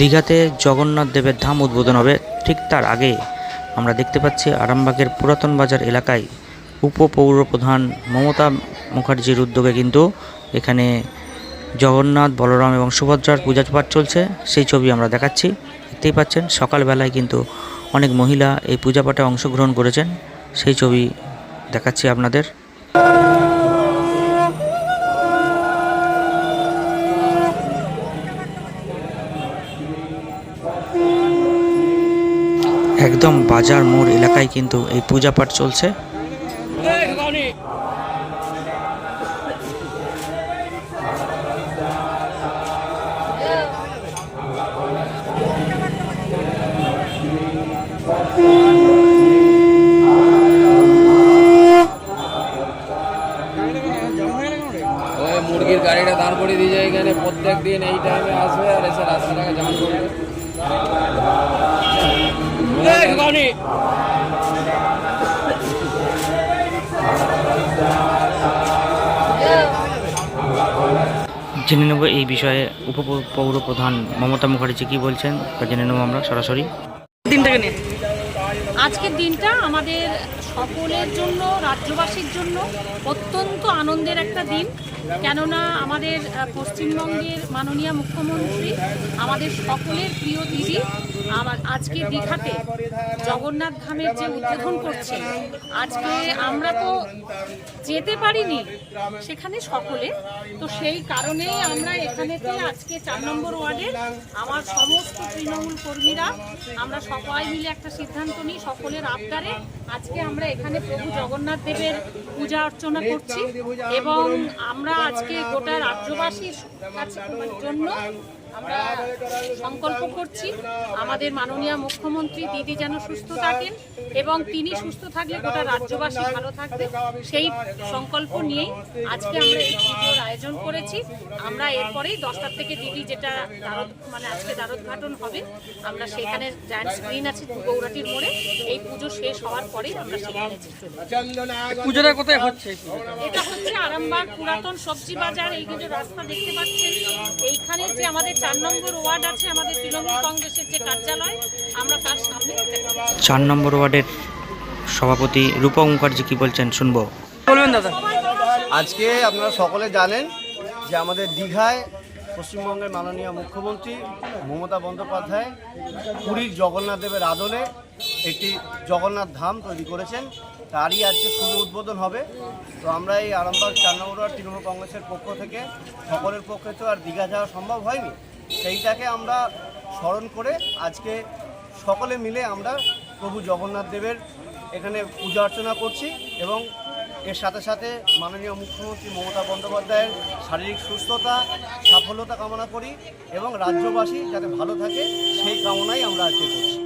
দীঘাতে জগন্নাথ দেবের ধাম উদ্বোধন হবে। ঠিক তার আগে আমরা দেখতে পাচ্ছি আরামবাগের পুরাতন বাজার এলাকায় উপপৌর প্রধান মমতা মুখার্জির উদ্যোগে কিন্তু এখানে জগন্নাথ, বলরাম এবং সুভদ্রার পূজা পাঠ চলছে। সেই ছবি আমরা দেখাচ্ছি। দেখতেই পাচ্ছেন, সকালবেলায় কিন্তু অনেক মহিলা এই পূজা পাঠে অংশগ্রহণ করেছেন। সেই ছবি দেখাচ্ছি আপনাদের। একদম বাজার মোড় এলাকায় কিন্তু এই পূজা পাঠ চলছে মুরগির গাড়িটা দাঁড় করে দিয়ে যায় এখানে। প্রত্যেক দিন এই টাইমে আসবে আর এসে রাস্তাটাকে জাম করবে। জেনে নেব এই বিষয়ে উপপৌর প্রধান মমতা মুখার্জি কি বলছেন তা জেনে নেব আমরা সরাসরি। আজকের দিনটা আমাদের সকলের জন্য, রাজ্যবাসীর জন্য অত্যন্ত আনন্দের একটা দিন। কেননা আমাদের পশ্চিমবঙ্গের মাননীয় মুখ্যমন্ত্রী আমাদের সকলের প্রিয় দিদি। আমার আজকে দীঘাতে জগন্নাথ ধামের যে উদ্বোধন করছে, আজকে আমরা তো যেতে পারিনি সেখানে সকলে। তো সেই কারণেই আমরা এখানেতে আজকে চার নম্বর ওয়ার্ডের আমার সমস্ত তৃণমূল কর্মীরা, আমরা সবাই মিলে একটা সিদ্ধান্ত নিই সকলের আবদারে আজকে আমরা এখানে প্রভু জগন্নাথ দেবের পূজা অর্চনা করছি এবং আমরা আজকে গোটা রাজ্যবাসীর কাছে জন্য আমরা সংকল্প করছি। আমাদের মাননীয় মুখ্যমন্ত্রী দিদি যেন সুস্থ থাকেন এবং তিনি সুস্থ থাকলে গোটা রাজ্যবাসী ভালো থাকবে। সেই সংকল্প নিয়েই আজকে আমরা এই পুজোর আয়োজন করেছি। আমরা এরপরেই দশটার থেকে দিদি যেটা দ্বারদ মানে আজকে দ্বারোদ্ঘাটন হবে, আমরা সেখানে জায়ান্ট স্ক্রিন আছে, গৌরাটির মোড়ে। এই পুজো শেষ হওয়ার পরেই আমরা সেখানে পুজোটা কোথায় হচ্ছে এটা হচ্ছে আরামবাগ পুরাতন সবজি বাজার এই যে রাস্তা দেখতে পাচ্ছেন এইখানে যে আমাদের চার নম্বর ওয়ার্ড আছে আমাদের তৃণমূল কংগ্রেসের যে কার্যালয় আমরা তার সামনে চার নম্বর ওয়ার্ডের সভাপতি রূপক মুখার্জি কি বলছেন? শুনব। বলবেন দাদা। আজকে আপনারা সকলে জানেন যে আমাদের দীঘায় পশ্চিমবঙ্গের মাননীয় মুখ্যমন্ত্রী মমতা বন্দ্যোপাধ্যায় পুরীর জগন্নাথ দেবের আদলে একটি জগন্নাথ ধাম তৈরি করেছেন। তারই আজকে শুভ উদ্বোধন হবে। তো আমরা এই আরামবাগ নম্বর তৃণমূল কংগ্রেসের পক্ষ থেকে, সকলের পক্ষে তো আর দীঘা যাওয়া সম্ভব হয়নি। সেইটাকে আমরা স্মরণ করে আজকে সকলে মিলে আমরা প্রভু জগন্নাথ দেবের এখানে পূজা অর্চনা করছি এবং এর সাথে সাথে মাননীয় মুখ্যমন্ত্রী মমতা বন্দ্যোপাধ্যায়ের শারীরিক সুস্থতা, সাফল্যতা কামনা করি এবং রাজ্যবাসী যাতে ভালো থাকে, সেই কামনাই আমরা আজকে করছি।